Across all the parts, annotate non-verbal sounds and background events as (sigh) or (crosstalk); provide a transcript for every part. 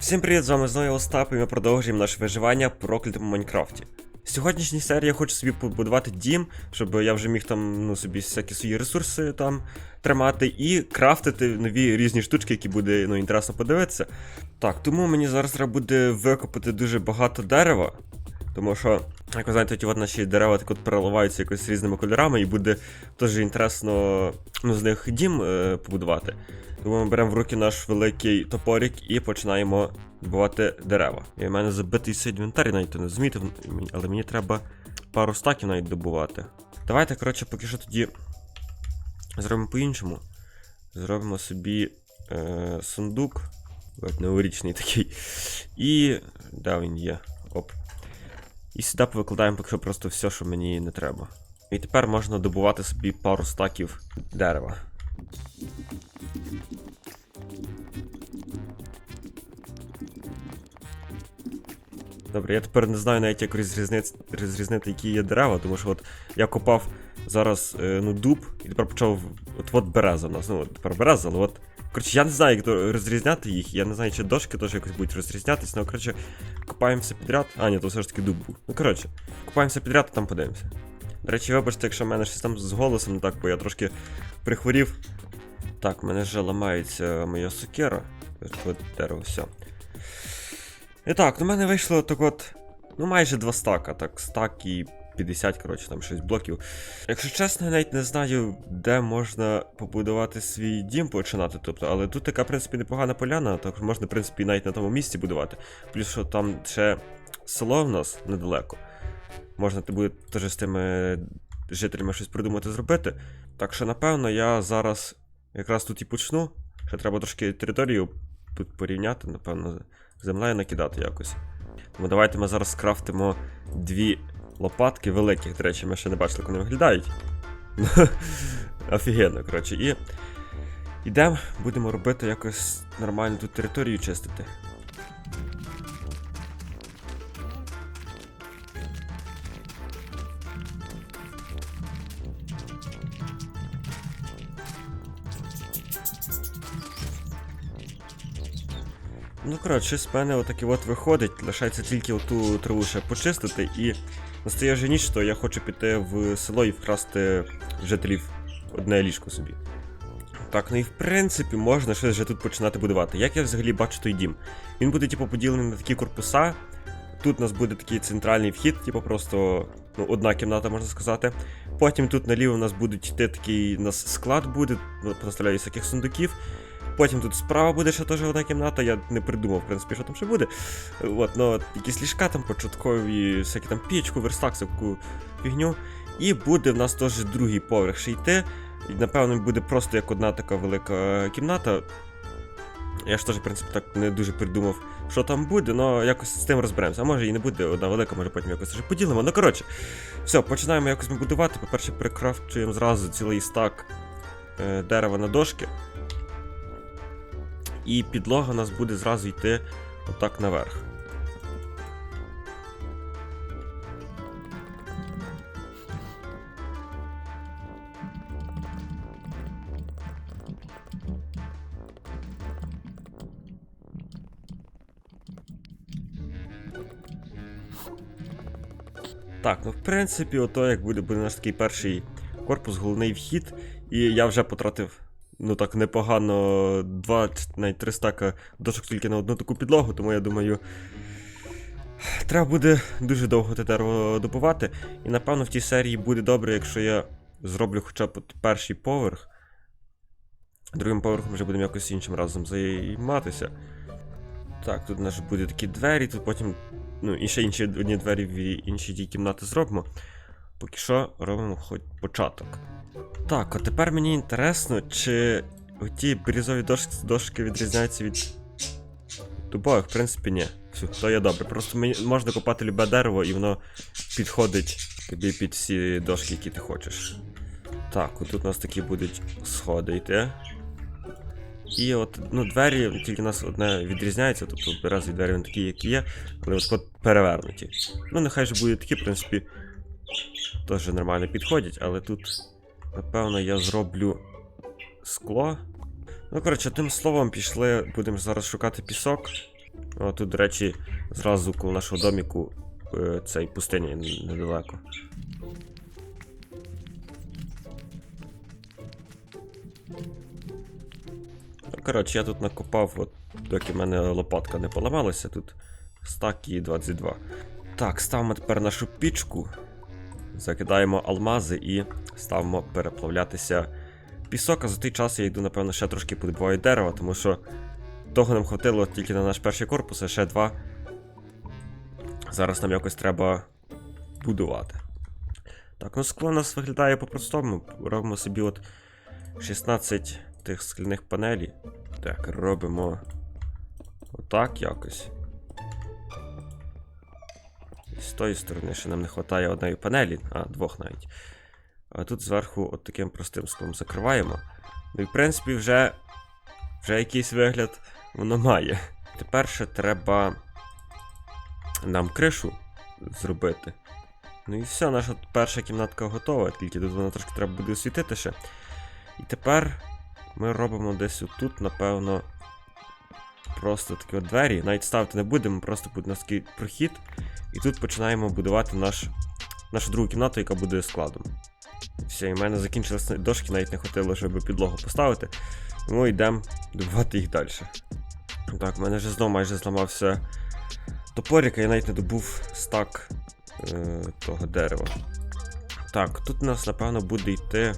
Всім привіт, з вами знову Остап, і ми продовжуємо наше виживання в проклятому Майнкрафті. Сьогоднішній серії я хочу собі побудувати дім, щоб я вже міг там ну, собі всякі свої ресурси там тримати і крафтити нові різні штучки, які буде ну, інтересно подивитися. Так, тому мені зараз треба буде викопати дуже багато дерева. Тому що, як ви знаєте, ті от наші дерева так от переливаються якось різними кольорами, і буде теж інтересно ну, з них дім е, побудувати. Тому ми беремо в руки наш великий топорик і починаємо добувати дерева. І в мене забитий свій інвентар, навіть то не змітив, але мені треба пару стаків навіть добувати. Давайте, коротше, поки що тоді зробимо по-іншому. Зробимо собі е, сундук. Новорічний такий. І. Де він є? І сюди повикладаємо поки що просто все, що мені не треба. І тепер можна добувати собі пару стаків дерева. Добре, я тепер не знаю навіть як розрізнити, розрізнити, які є дерева, тому що от я копав зараз е, ну, дуб, і тепер почав. От от береза в нас. Ну, от тепер береза, але от. Коротше, я не знаю, як розрізняти їх. Я не знаю, чи дошки теж якось будуть розрізнятися. Ну, коротше, копаємо все підряд. А, ні, то все ж таки дуб був. Ну, коротше, копаємо все підряд, а там подивимося. До речі, вибачте, якщо в мене щось там з голосом так, бо я трошки прихворів. Так, в мене вже ламається моя сокира. От дерево, все. І так, у мене вийшло так от. Ну, майже два стака, так, стак і 50, коротше, там 6 блоків. Якщо чесно, я навіть не знаю, де можна побудувати свій дім починати. Тобто, але тут така, в принципі, непогана поляна, так можна, в принципі, навіть на тому місці будувати. Плюс, що там ще село в нас недалеко. Можна буде теж з тими жителями щось придумати зробити. Так що, напевно, я зараз якраз тут і почну. Ще треба трошки територію порівняти, напевно, землею накидати якось. Тому давайте ми зараз скрафтимо дві лопатки великих. До речі, ми ще не бачили, як вони виглядають. (laughs) Офігенно, коротше. І йдемо, будемо робити якось нормально тут територію чистити. Ну, коротше, з мене отаке от виходить, лишається тільки оту траву ще почистити, і настає вже ніч, то я хочу піти в село і вкрасти жителів одне ліжко собі. Так, ну і в принципі можна щось вже тут починати будувати. Як я взагалі бачу той дім? Він буде, типу, поділений на такі корпуса. Тут у нас буде такий центральний вхід, типу, просто ну, одна кімната, можна сказати. Потім тут наліво у нас будуть йти такий у нас склад буде, ну, поставляю всяких сундуків. Потім тут справа буде ще теж одна кімната, я не придумав, в принципі, що там ще буде. От, ну, якісь ліжка там початкові, всякі там пічку, верстак, всяку фігню. І буде в нас теж другий поверх ще йти. І, напевно, буде просто як одна така велика кімната. Я ж теж, в принципі, так не дуже придумав, що там буде, але якось з тим розберемося. А може і не буде одна велика, може потім якось вже поділимо. Ну коротше, все, починаємо якось ми будувати. По-перше, прикрафчуємо зразу цілий стак е, дерева на дошки. І підлога у нас буде зразу йти отак наверх. Так, ну в принципі, ото як буде, буде наш такий перший корпус, головний вхід. І я вже потратив ну так непогано два, навіть три стака дошок тільки на одну таку підлогу, тому я думаю. Треба буде дуже довго те дерево добувати. І напевно в тій серії буде добре, якщо я зроблю хоча б перший поверх. Другим поверхом вже будемо якось іншим разом займатися. Так, тут у нас буде такі двері, тут потім. Ну, і ще інші одні двері в інші ті кімнати зробимо. Поки що робимо хоч початок. Так, а тепер мені інтересно, чи оті бірюзові дошки, дошки відрізняються від дубових, в принципі, ні. Все, то є добре. Просто мені можна копати любе дерево і воно підходить тобі під всі дошки, які ти хочеш. Так, отут у нас такі будуть сходи йти. І от, ну, двері, тільки у нас одне відрізняється, тобто березові двері вони такі, які є, але от, от перевернуті. Ну, нехай же будуть такі, в принципі, теж нормально підходять, але тут, напевно, я зроблю скло. Ну, коротше, тим словом пішли, будемо зараз шукати пісок. О, тут, до речі, зразу коло нашого доміку е, цей пустиня недалеко. Ну, коротше, я тут накопав, от, доки в мене лопатка не поламалася, тут стак і 22. Так, ставимо тепер нашу пічку, закидаємо алмази і ставимо переплавлятися пісок, а за той час я йду, напевно, ще трошки подобуваю дерева, тому що того нам хватило тільки на наш перший корпус, а ще два. Зараз нам якось треба будувати. Так, ну скло у нас виглядає по-простому. Робимо собі от 16 тих скляних панелей. Так, робимо отак якось. З тої сторони ще нам не вистачає одної панелі, а двох навіть. А тут зверху от таким простим склом закриваємо. Ну і в принципі вже, вже якийсь вигляд воно має. Тепер ще треба нам кришу зробити. Ну і все, наша перша кімнатка готова, тільки тут вона трошки треба буде освітити ще. І тепер ми робимо десь отут, напевно, просто такі от двері. Навіть ставити не будемо, просто буде у нас такий прохід. І тут починаємо будувати наш, нашу другу кімнату, яка буде складом. Все, і в мене закінчилися дошки, навіть не хотіло, щоб підлогу поставити. Тому йдемо добувати їх далі. Так, в мене вже знову майже зламався топорик, а я навіть не добув стак е, того дерева. Так, тут у нас, напевно, буде йти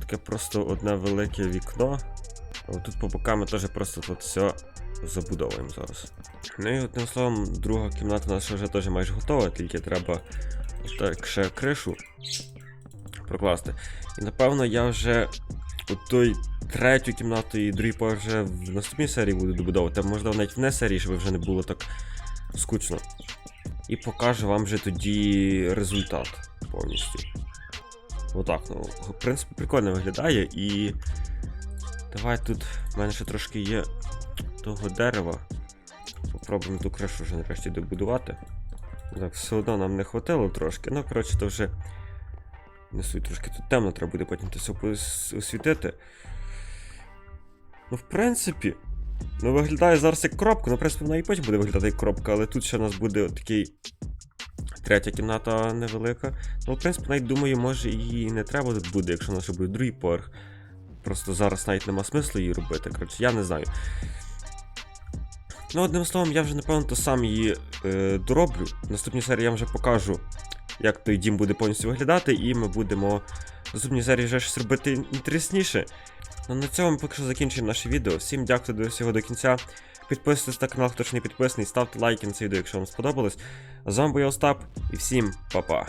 таке просто одне велике вікно. Тут по бокам ми теж просто тут все забудовуємо зараз. Ну і одним словом, друга кімната у вже теж майже готова, тільки треба так ще кришу прокласти. І напевно я вже от той третю кімнату і другий поверх вже в наступній серії буду добудовувати, а можливо навіть в не серії, щоб вже не було так скучно. І покажу вам вже тоді результат повністю. Отак, ну, в принципі, прикольно виглядає і. Давай тут в мене ще трошки є того дерева. Попробуємо ту кришу вже нарешті добудувати. Так, все одно нам не хватило трошки. Ну, коротше, то вже. Не суть трошки тут темно, треба буде потім це освітити. Ну, в принципі, ну виглядає зараз як коробка, ну, в принципі, вона і потім буде виглядати як коробка, але тут ще у нас буде такий. Третя кімната невелика. Ну, в принципі, навіть думаю, може її не треба буде, якщо у нас ще буде другий поверх. Просто зараз навіть нема смислу її робити. Коротше, я не знаю. Ну, одним словом, я вже напевно то сам її е, дороблю. В наступній серії я вже покажу, як той дім буде повністю виглядати, і ми будемо в наступній серії вже щось робити інтересніше. Ну на цьому ми поки що закінчуємо наше відео. Всім дякую до всього до кінця. Підписуйтесь на канал, хто ще не підписаний, ставте лайки на це відео, якщо вам сподобалось. З вами був я Остап, і всім па-па.